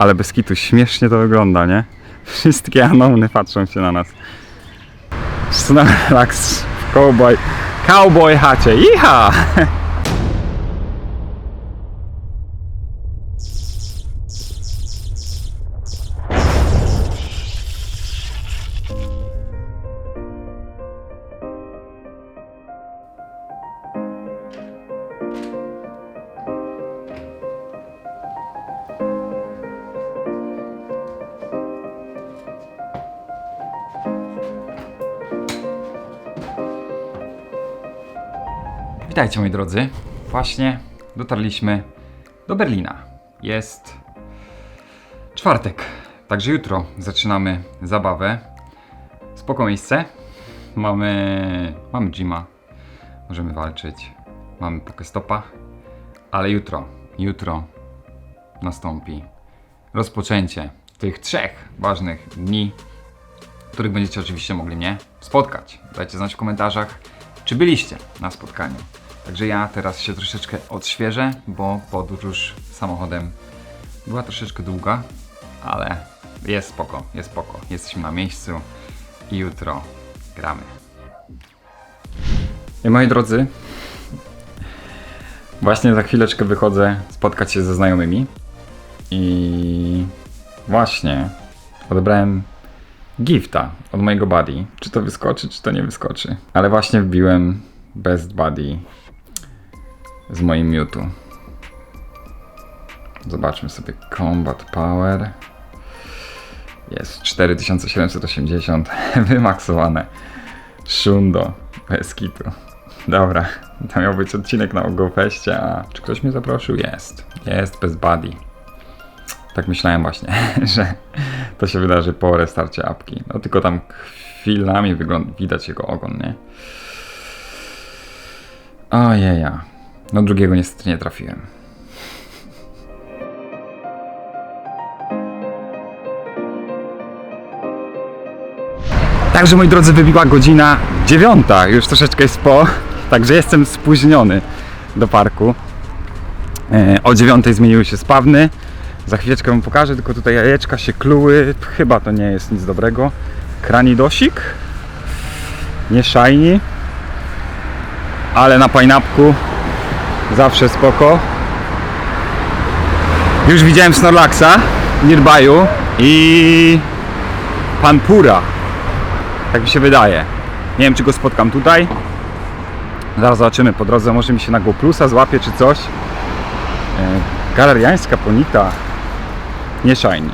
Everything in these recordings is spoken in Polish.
Ale bez kitu, śmiesznie to wygląda, nie? Wszystkie anony patrzą się na nas. Snorlax w cowboy, cowboy chacie. Iha! Witajcie moi drodzy. Właśnie dotarliśmy do Berlina. Jest czwartek, także jutro zaczynamy zabawę. Spoko miejsce. Mamy, mamy Jima. Możemy walczyć. Mamy Pokestopa. Ale jutro, jutro nastąpi rozpoczęcie tych trzech ważnych dni, których będziecie oczywiście mogli mnie spotkać. Dajcie znać w komentarzach, czy byliście na spotkaniu. Także ja teraz się troszeczkę odświeżę, bo podróż samochodem była troszeczkę długa, ale jest spoko, jest spoko. Jesteśmy na miejscu i jutro gramy. I moi drodzy, właśnie za chwileczkę wychodzę spotkać się ze znajomymi i właśnie odebrałem gifta od mojego buddy. Czy to wyskoczy, czy to nie wyskoczy. Ale właśnie wbiłem Best Buddy z moim Mewtwo. Zobaczmy sobie Combat Power. Jest 4780 wymaksowane. Shundo bez kitu. Dobra, to miał być odcinek na GoFeście, a czy ktoś mnie zaprosił? Jest. Jest Best Buddy. Tak myślałem właśnie, że to się wydarzy po restarcie apki. No tylko tam chwilami wygląda, widać jego ogon, nie? Ojeja. No drugiego niestety nie trafiłem. Także moi drodzy, wybiła godzina dziewiąta, już troszeczkę jest po, także jestem spóźniony do parku. E, o dziewiątej zmieniły się spawny. Za chwileczkę wam pokażę, tylko tutaj jajeczka się kluły. Chyba to nie jest nic dobrego. Kranidosik. Nie shiny. Ale na pineapku zawsze spoko. Już widziałem Snorlaxa w Nirbayu i Panpura. Tak mi się wydaje. Nie wiem czy go spotkam tutaj. Zaraz zobaczymy po drodze, może mi się na Go Plusa złapie czy coś. E, Galeriańska ponita. Nie shiny.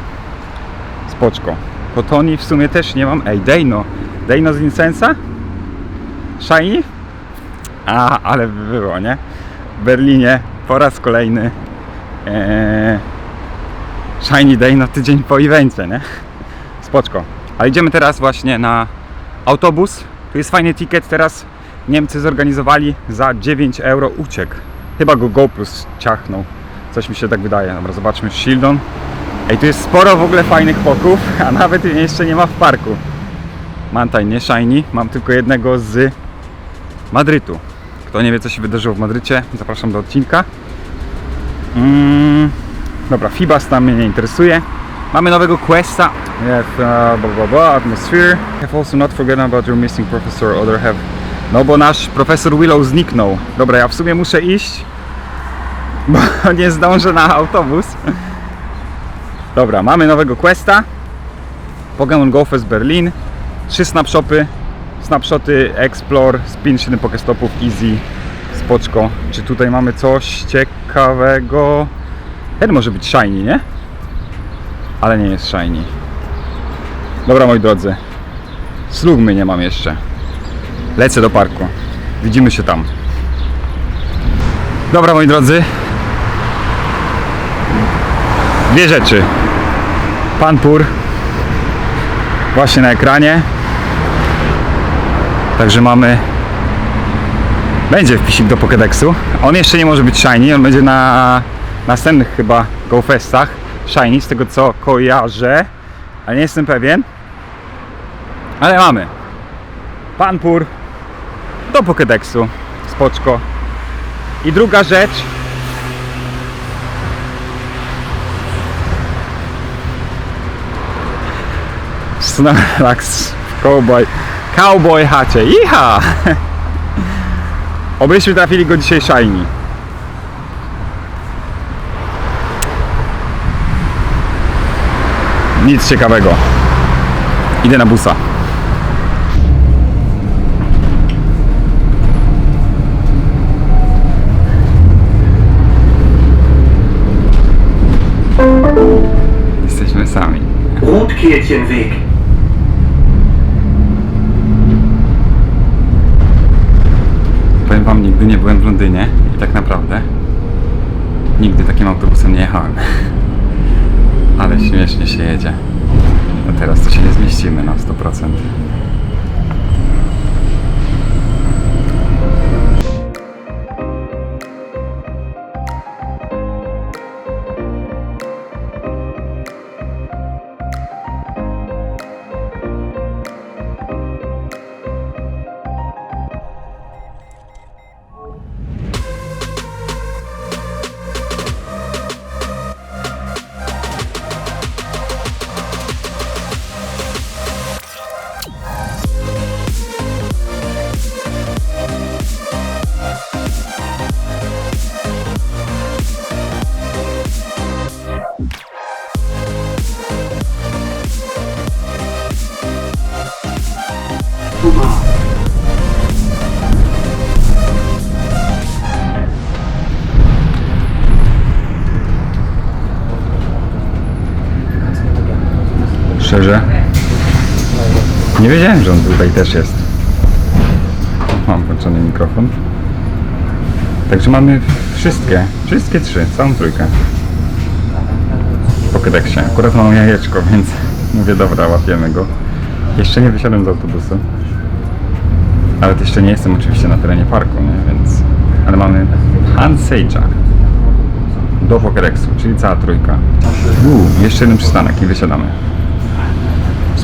Spoczko. Kotoni w sumie też nie mam. Ej, Dejno. Dejno z Vincenza? Shiny? A, ale by było, nie? W Berlinie po raz kolejny ee, Shiny Dejno tydzień po evencie, nie? Spoczko. A idziemy teraz właśnie na autobus. Tu jest fajny ticket teraz. Niemcy zorganizowali za 9 euro uciek. Chyba go GoPlus ciachnął. Coś mi się tak wydaje. Dobra, zobaczmy Shieldon. Ej, tu jest sporo w ogóle fajnych poków, a nawet jeszcze nie ma w parku. Mantaj nie shiny, mam tylko jednego z Madrytu. Kto nie wie co się wydarzyło w Madrycie, zapraszam do odcinka. Mm, dobra, Fibas tam mnie nie interesuje. Mamy nowego questa. Have uh, blah, blah, blah, atmosphere. Have also not forgotten about your missing professor. Other have... No bo nasz profesor Willow zniknął. Dobra, ja w sumie muszę iść, bo nie zdążę na autobus. Dobra, mamy nowego questa. Pokémon Go Fest Berlin. Trzy snapshopy. Snapshoty Explore, spin 7 Pokestopów, Easy, Spoczko. Czy tutaj mamy coś ciekawego? Ten może być shiny, nie? Ale nie jest shiny. Dobra moi drodzy. Slugmy nie mam jeszcze. Lecę do parku. Widzimy się tam. Dobra moi drodzy. Dwie rzeczy. Panpur właśnie na ekranie. Także mamy będzie wpisik do Pokédexu. On jeszcze nie może być shiny, on będzie na następnych chyba GoFestach shiny, z tego co kojarzę, ale nie jestem pewien. Ale mamy. Panpur do Pokédexu. Spoczko. I druga rzecz. Snorlax cowboy, cowboy chacie. Iha! Obyśmy trafili go dzisiaj shiny. Nic ciekawego. Idę na busa. Jesteśmy sami. Wam, nigdy nie byłem w Londynie i tak naprawdę nigdy takim autobusem nie jechałem. Ale śmiesznie się jedzie. No teraz to się nie zmieścimy na 100%. Szczerze? Nie wiedziałem, że on tutaj też jest. Mam włączony mikrofon. Także mamy wszystkie, wszystkie trzy, całą trójkę. Po kodeksie. Akurat mam jajeczko, więc mówię, dobra, łapiemy go. Jeszcze nie wysiadłem z autobusu. Ale jeszcze nie jestem oczywiście na terenie parku, nie? więc... Ale mamy Hanseja do Pokédexu, czyli cała trójka. Uuu, jeszcze jeden przystanek i wysiadamy.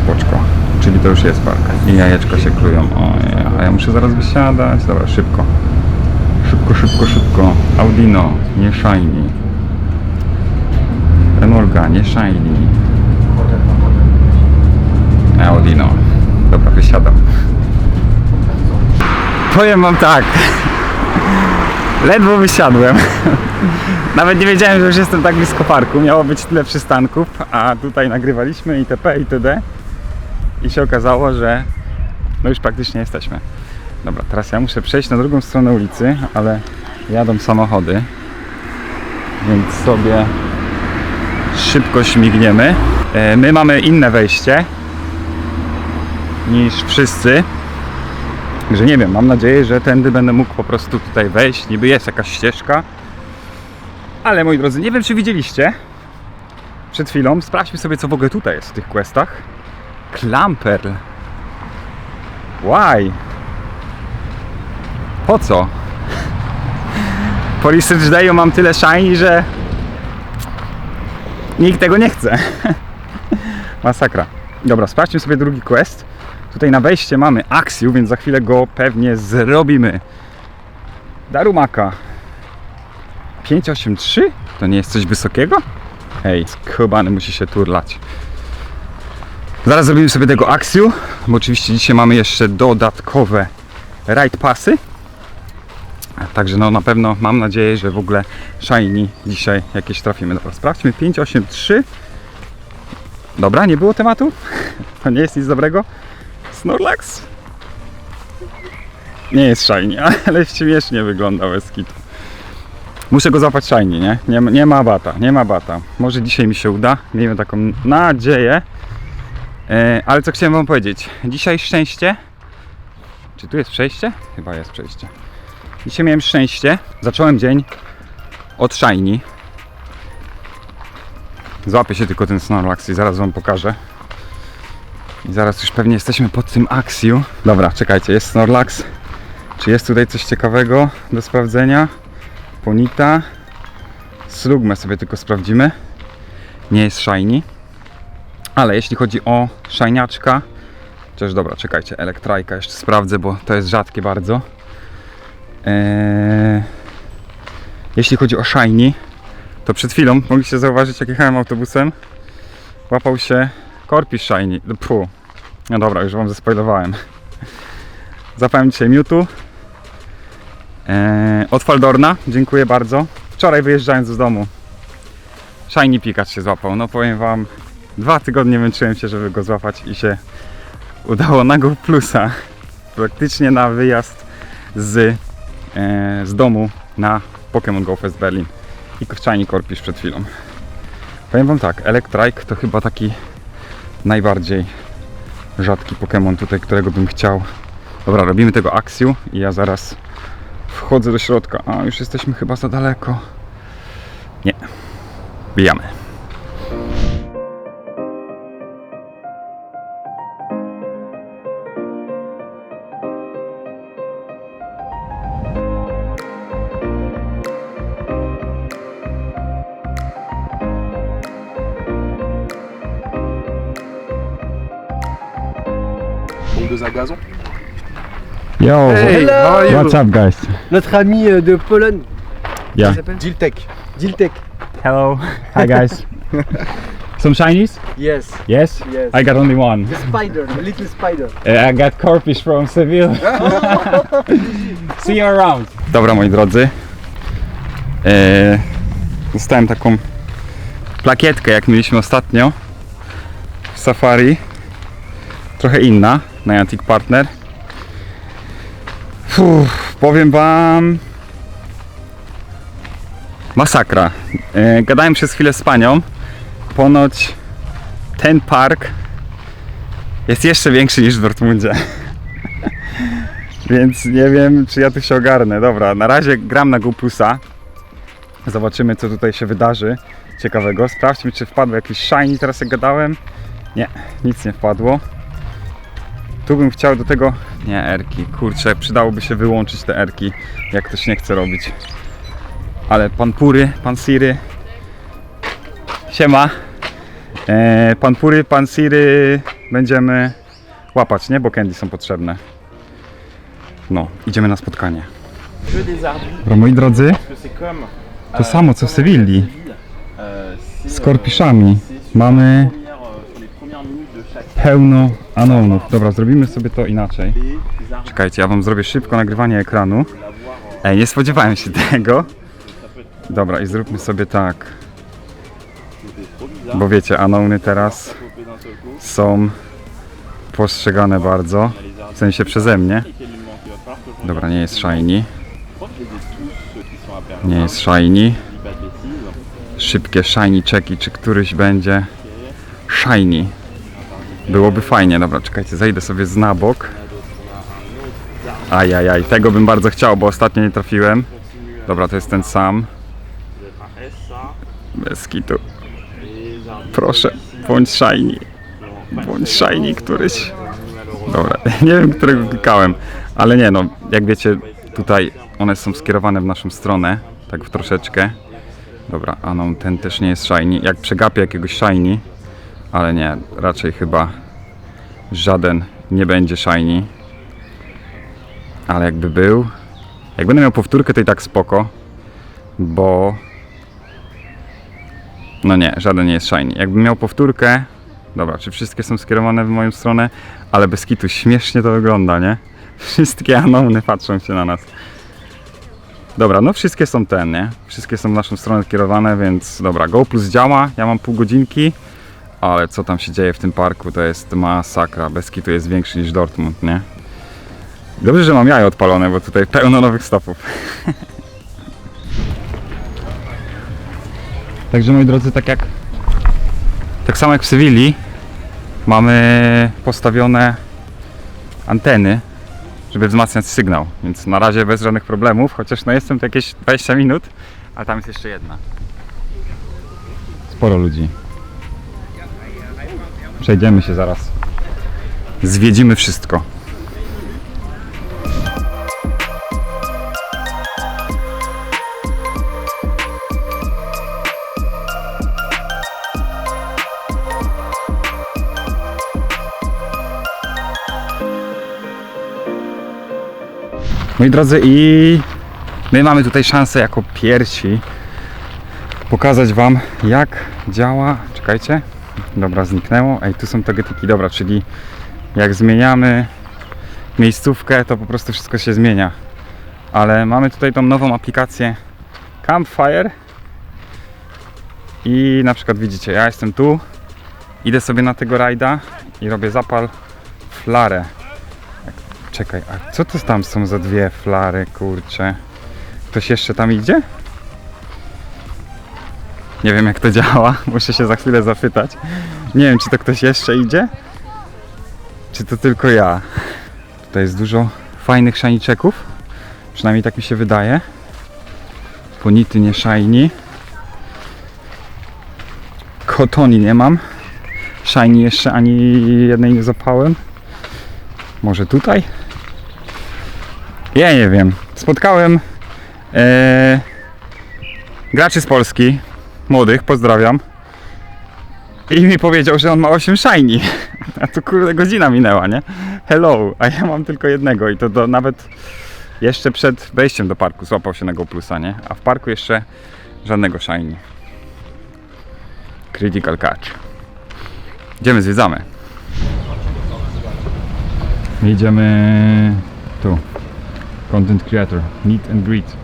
Spoczko. Czyli to już jest park. I jajeczko się klują. O, nie, a ja muszę zaraz wysiadać. Dobra, szybko. Szybko, szybko, szybko. Audino, nie shiny. Remolga, nie shiny. Audino. Dobra, wysiadam. Powiem wam tak. Ledwo wysiadłem. Nawet nie wiedziałem, że już jestem tak blisko parku. Miało być tyle przystanków, a tutaj nagrywaliśmy itp. itd. I się okazało, że no już praktycznie jesteśmy. Dobra, teraz ja muszę przejść na drugą stronę ulicy, ale jadą samochody, więc sobie szybko śmigniemy. E, My mamy inne wejście niż wszyscy. Także nie wiem, mam nadzieję, że tędy będę mógł po prostu tutaj wejść. Niby jest jakaś ścieżka. Ale moi drodzy, nie wiem czy widzieliście przed chwilą. Sprawdźmy sobie co w ogóle tutaj jest w tych questach. Klamperl. Why? Po co? Po Research Dayu mam tyle shiny, że nikt tego nie chce. Masakra. Dobra, sprawdźmy sobie drugi quest. Tutaj na wejście mamy Axiu, więc za chwilę go pewnie zrobimy. Darumaka. 583? To nie jest coś wysokiego? Hej, skubany musi się turlać. Zaraz zrobimy sobie tego Axiu, bo oczywiście dzisiaj mamy jeszcze dodatkowe ride passy. Także no na pewno mam nadzieję, że w ogóle shiny dzisiaj jakieś trafimy. Dobra, sprawdźmy 583. Dobra, nie było tematu? To nie jest nic dobrego. Snorlax? Nie jest shiny, ale śmiesznie wygląda bez kitu. Muszę go złapać shiny, nie? Nie, nie ma bata, nie ma bata. Może dzisiaj mi się uda, miejmy taką nadzieję. E, ale co chciałem wam powiedzieć? Dzisiaj szczęście. Czy tu jest przejście? Chyba jest przejście. Dzisiaj miałem szczęście. Zacząłem dzień od shiny. Złapię się tylko ten Snorlax i zaraz wam pokażę. I zaraz już pewnie jesteśmy pod tym Axiu. Dobra, czekajcie, jest Snorlax. Czy jest tutaj coś ciekawego do sprawdzenia? Ponita. Slugmę sobie tylko sprawdzimy. Nie jest shiny. Ale jeśli chodzi o szajniaczka, chociaż dobra, czekajcie, elektrajka jeszcze sprawdzę, bo to jest rzadkie bardzo. Eee, jeśli chodzi o shiny, to przed chwilą mogliście zauważyć, jak jechałem autobusem, łapał się Corpus Shiny. Puh, No dobra, już wam zespoilowałem. Zapałem dzisiaj Mewtwo. Eee, od Faldorna, dziękuję bardzo. Wczoraj wyjeżdżając z domu, Shiny Pikachu się złapał. No powiem wam, dwa tygodnie męczyłem się, żeby go złapać i się udało na Go Plusa. Praktycznie na wyjazd z, e, z domu na Pokémon Go Fest Berlin. I Shiny Corpisz przed chwilą. Powiem wam tak, Electrike to chyba taki najbardziej rzadki Pokémon tutaj, którego bym chciał. Dobra, robimy tego Axiu i ja zaraz wchodzę do środka. A, już jesteśmy chyba za daleko. Nie. Bijamy. À gazon. Yo, Hey, Hello. how are you? what's up guys? Notre ami euh, de Pologne. Yeah. Diltec. Diltek. Hello. Hi guys. Some shinies? Yes. Yes? Yes. I got only one. The spider, the little spider. Uh, I got Corpish from Seville. See you around. Dobra moi drodzy. Eee, dostałem taką plakietkę jak mieliśmy ostatnio w Safari. Trochę inna, Niantic Partner. Fuh, powiem wam masakra. E, gadałem przez chwilę z panią. Ponoć ten park jest jeszcze większy niż w Dortmundzie. Więc nie wiem, czy ja tu się ogarnę. Dobra, na razie gram na GoPlusa. Zobaczymy, co tutaj się wydarzy ciekawego. Sprawdźmy, czy wpadł jakiś shiny teraz jak gadałem. Nie, nic nie wpadło. Tu bym chciał do tego... Nie, erki. Kurczę, przydałoby się wyłączyć te erki, jak ktoś nie chce robić. Ale pan Pury, pan Siry... Siema. E, pan Pury, pan Siry będziemy łapać, nie? Bo candy są potrzebne. No, idziemy na spotkanie. Dobra, moi drodzy, to samo co w Sewilli. Z korpiszami. Mamy pełno anonów. Dobra, zrobimy sobie to inaczej. Czekajcie, ja wam zrobię szybko nagrywanie ekranu. Ej, nie spodziewałem się tego. Dobra, i zróbmy sobie tak. Bo wiecie, anony teraz są postrzegane bardzo. W sensie przeze mnie. Dobra, nie jest shiny. Nie jest shiny. Szybkie shiny checki, czy któryś będzie shiny. Byłoby fajnie. Dobra, czekajcie, zejdę sobie z na bok. Ajajaj, tego bym bardzo chciał, bo ostatnio nie trafiłem. Dobra, to jest ten sam. Bez kitu. Proszę, bądź shiny. Bądź shiny któryś. Dobra, nie wiem, którego klikałem, ale nie no, jak wiecie, tutaj one są skierowane w naszą stronę, tak w troszeczkę. Dobra, a no, ten też nie jest shiny. Jak przegapię jakiegoś shiny, ale nie, raczej chyba żaden nie będzie shiny. Ale jakby był, jak będę miał powtórkę, to i tak spoko, bo no nie, żaden nie jest shiny. Jakbym miał powtórkę, dobra, czy wszystkie są skierowane w moją stronę, ale bez kitu śmiesznie to wygląda, nie? Wszystkie anony patrzą się na nas. Dobra, no wszystkie są ten, nie? Wszystkie są w naszą stronę kierowane, więc dobra, Go Plus działa, ja mam pół godzinki, ale co tam się dzieje w tym parku, to jest masakra. Bez kitu jest większy niż Dortmund, nie? Dobrze, że mam jaja odpalone, bo tutaj pełno nowych stopów. Także moi drodzy, tak jak tak samo jak w Sewilli mamy postawione anteny, żeby wzmacniać sygnał, więc na razie bez żadnych problemów, chociaż no jestem tu jakieś 20 minut, a tam jest jeszcze jedna. Sporo ludzi. Przejdziemy się zaraz. Zwiedzimy wszystko. Moi drodzy, i my mamy tutaj szansę jako pierwsi pokazać Wam, jak działa. Czekajcie. Dobra, zniknęło. Ej, tu są te getyki. Dobra, czyli jak zmieniamy miejscówkę, to po prostu wszystko się zmienia. Ale mamy tutaj tą nową aplikację Campfire i na przykład widzicie, ja jestem tu, idę sobie na tego rajda i robię zapal flarę. Czekaj, a co to tam są za dwie flary, kurcze? Ktoś jeszcze tam idzie? Nie wiem jak to działa, muszę się za chwilę zapytać. Nie wiem czy to ktoś jeszcze idzie? Czy to tylko ja? Tutaj jest dużo fajnych szaniczków. Przynajmniej tak mi się wydaje. Ponity nie. Kotoni nie mam. Shiny jeszcze ani jednej nie zapałem. Może tutaj? Ja nie wiem. Spotkałem e, graczy z Polski, młodych, pozdrawiam. I mi powiedział, że on ma 8 shiny. A tu kurde godzina minęła, nie? Hello, a ja mam tylko jednego i to do, nawet jeszcze przed wejściem do parku złapał się na GoPlusa, nie? A w parku jeszcze żadnego shiny. Critical catch. Idziemy, zwiedzamy. Idziemy tu. Content creator. Meet and greet.